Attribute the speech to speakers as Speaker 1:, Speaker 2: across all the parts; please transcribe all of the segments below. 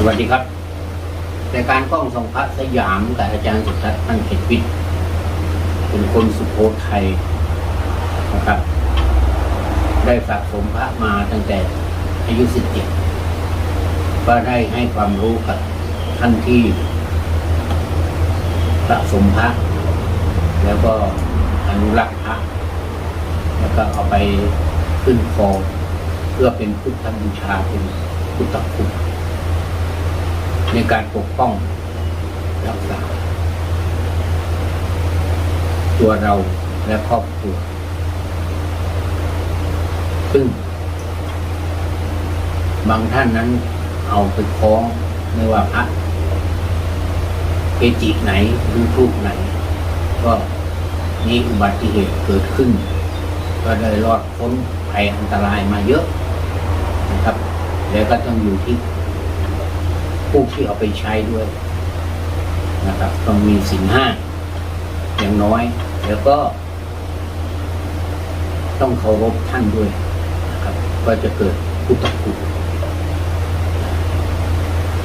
Speaker 1: สวัสดีครับรายการกล้องส่องพระสยามกับอาจารย์สุทัศน์ท่านเขตวิทย์เป็นคนสุโขทัยนะครับ ได้สะสมพระมาตั้งแต่อายุสิบเจ็ดก็ได้ให้ความรู้กับท่านที่สะสมพระ แล้วก็อนุรักษ์พระ แล้วก็เอาไปขึ้นคอเพื่อเป็นพุทธบูชาเป็นพุทธคุณ ในการปกป้องรักษา ตัวเราและครอบครัว ซึ่ง บางท่านนั้นเอาไปคล้องไม่ว่าพระเกจิไหนหรือทูกไหน ก็มีอุบัติเหตุเกิดขึ้น ก็ได้รอดพ้นภัยอันตรายมาเยอะนะครับ แล้วก็ต้องอยู่ที่ ผู้ที่เอาไปใช้ด้วยนะครับ ต้องมีสินห้าอย่างน้อย แล้วก็ ต้องเคารพท่านด้วยนะครับ ก็จะเกิดพุทธคุณ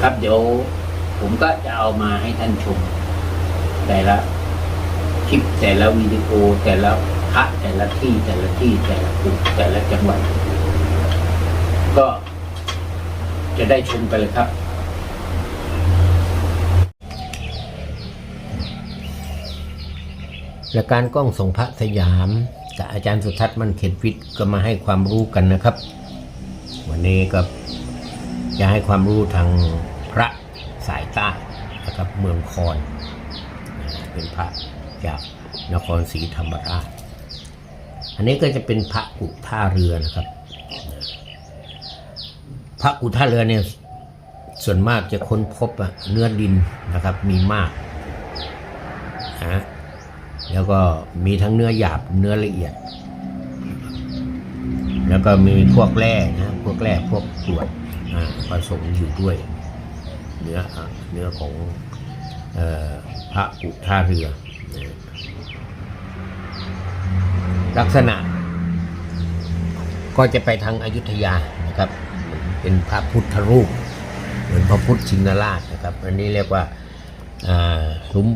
Speaker 1: ครับเดี๋ยวผมก็จะเอามาให้ท่านชม แต่ละคลิปแต่ละวิดีโอแต่ละพระแต่ละที่แต่ละที่แต่ละกลุ่มแต่ละจังหวัดก็จะได้ชมกันเลยครับ และการกล้องส่งพระสยามกับอาจารย์สุทัศน์มันเขตวิทย์ก็มาให้ความรู้กันนะครับ วันนี้ก็จะให้ความรู้ทางพระสายใต้นะครับเมืองคอนเป็นพระจากนครศรีธรรมราช อันนี้ก็จะเป็นพระกุท่าเรือนะครับ พระกุท่าเรือเนี่ยส่วนมากจะค้นพบอะเนื้อดินนะครับมีมากนะ แล้วก็มีทั้งเนื้อหยาบเนื้อละเอียด แล้วก็มีพวกแร่นะพวกแร่พวกกรวดอ่าผสมอยู่ด้วย เนื้อเนื้อของออพระอุท่าเรือ ลักษณะ ก็จะไปทางอายุทยานะครับ เป็นพระพุทธรูป เหมือนพระพุทธชินราชนะครับ อันนี้เรียกว่าอ่าซุ้ม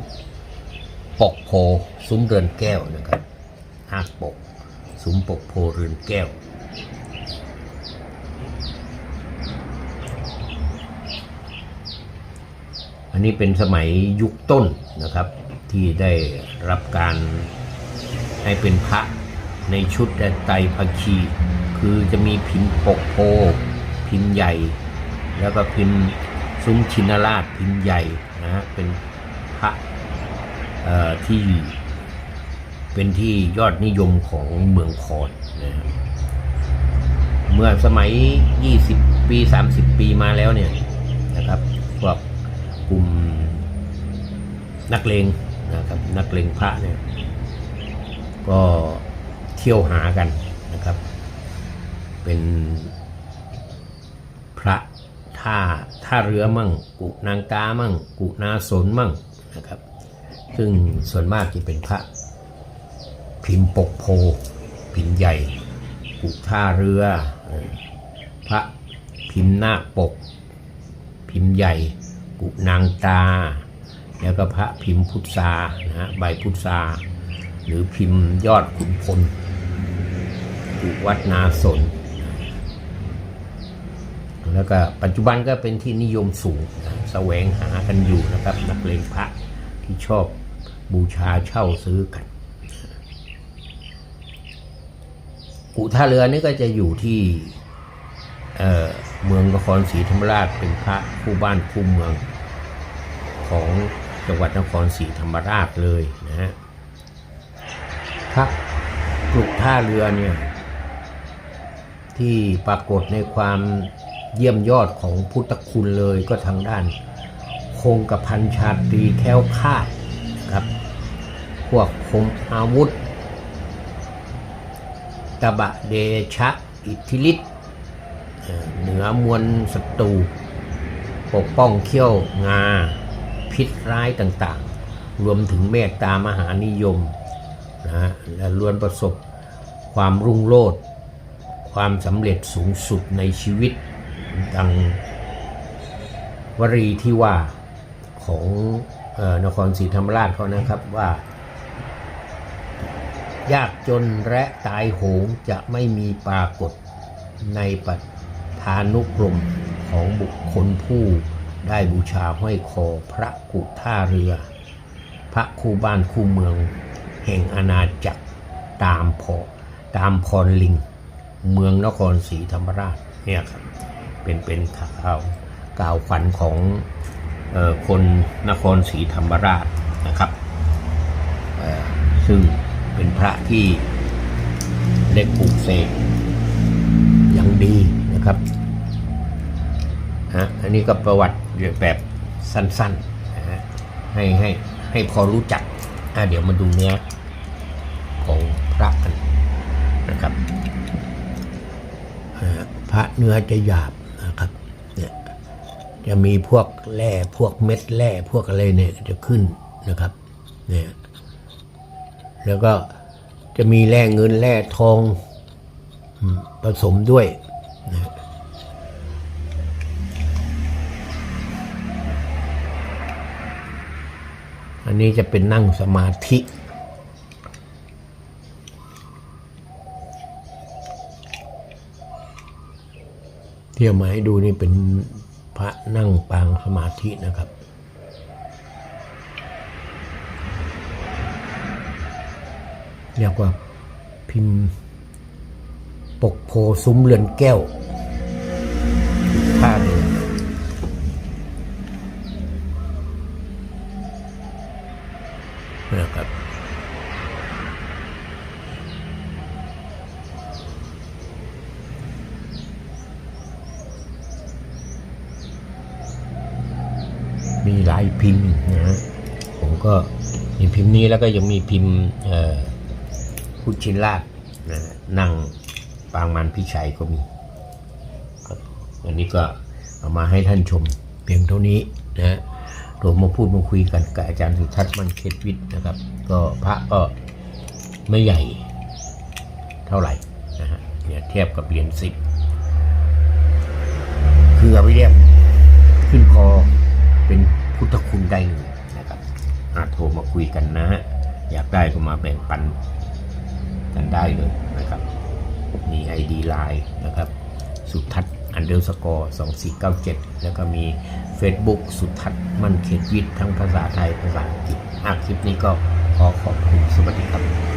Speaker 1: ปกโพซุ้มเรือนแก้วนะครับห้าปกซุ้มปกโพเรือนแก้ว อันนี้เป็นสมัยยุคต้นนะครับที่ได้รับการให้เป็นพระในชุดและไตรภคี คือจะมีพิมพ์ปกโพพิมพ์ใหญ่ แล้วก็พิมพ์ซุ้มชินราชพิมพ์ใหญ่นะฮะเป็นพระ ที่เป็นที่ยอดนิยมของเมืองคอนนะครับเมื่อสมัย 20 ปี 30 ปีมาแล้วเนี่ยนะครับพวกกลุ่มนักเลงนะครับนักเลงพระเนี่ยก็เที่ยวหากันนะครับ เป็นพระท่าท่าเรือมั่ง กุนางกามั่ง กุนาสนมั่งนะครับ ซึ่งส่วนมากจะเป็นพระ พิมพ์ปกโพ พิมพ์ใหญ่กุท่าเรือ พระพิมพ์หน้าปก พิมพ์ใหญ่กุนางตา แล้วก็พระพิมพ์พุทธานะฮะใบพุทธาหรือพิมพ์ยอดขุนพลกุวัดนาสน แล้วก็ปัจจุบันก็เป็นที่นิยมสูงแสวงหากันอยู่นะครับ นักเลงพระ ที่ชอบบูชาเช่าซื้อกันกุท่าเรือนี่ก็จะอยู่ที่เเมืองนครศรีธรรมราชเป็นพระคู่บ้านคู่เมืองของจังหวัดนครศรีธรรมราชเลยนะฮะพระกุท่าเรือเนี่ยที่ปรากฏในความเยี่ยมยอดของพุทธคุณเลยก็ทางด้าน คงกระพันชาตรีแค้วคาดครับ พวกคมอาวุธ ตบะเดชะอิทธิฤทธิ์เหนือมวลศัตรู ปกป้องเขี้ยวงา พิษร้ายต่างๆ รวมถึงเมตตามหานิยมนะฮะและล้วนประสบความรุ่งโรจน์ความสำเร็จสูงสุดในชีวิตดังวรีที่ว่า ของออนครศรีธรรมราชเขานะครับว่า ยากจนและตายโหงจะไม่มีปรากฏในปัทานุกรมของบุคคลผู้ได้บูชาห้อยคอพระกุท่าเรือ พระคู่บ้านคู่เมือง แห่งอาณาจักรตามพอตามพรลิง เมืองนครศรีธรรมราชเนี่ยครับเป็นเป็นข่าวกล่าวขวัญของ คนนครศรีธรรมราชนะครับ ซึ่งเป็นพระที่ได้ปลูกเสกอย่างดีนะครับฮะอันนี้ก็ประวัติแบบสั้นๆนะฮะให้ให้ให้พอรู้จักอะเดี๋ยวมาดูเนื้อของพระกันนะครับพระเนื้อจะหยาบ จะมีพวกแร่พวกเม็ดแร่พวกอะไรเนี่ยจะขึ้นนะครับเนี่ยแล้วก็จะมีแร่เงินแร่ทองผสมด้วยนะอันนี้จะเป็นนั่งสมาธิเที่เอามาให้ดูนี่เป็น พระนั่งปางสมาธินะครับเรียกว่าพิมพ์ปกโพซุ้มเรือนแก้วผ้าเรือนะครับ มีหลายพิมพ์นะฮะผมก็มีพิมพ์นี้แล้วก็ยังมีพิมพ์พุทธชินราชนะนั่งปางมันพิชัยก็มีอันนี้ก็เอามาให้ท่านชมเพียงเท่านี้นะรามาพูดมาคุยกันกับอาจารย์สุทัศน์มันเคดวิทย์นะครับ ก็พระก็ไม่ใหญ่เท่าไหร่นะฮะเนี่ยเทียบกับเหรียญสิบคือเอาไปเรียกขึ้นคอเป็น พุทธคุณได้เลยนะครับอาจโทรมาคุยกันนะฮะอยากได้ก็มาแบ่งปันกันได้เลยนะครับ มี ID Line นะครับ สุทัศน์อันเดอร์สกอร์2497แล้วก็มี Facebook สุทัศน์มั่นเขตวิทย์ทั้งภาษาไทยภาษาอังกฤษอาคลิปนี้ก็ขอขอบคุณสวัสดีครับ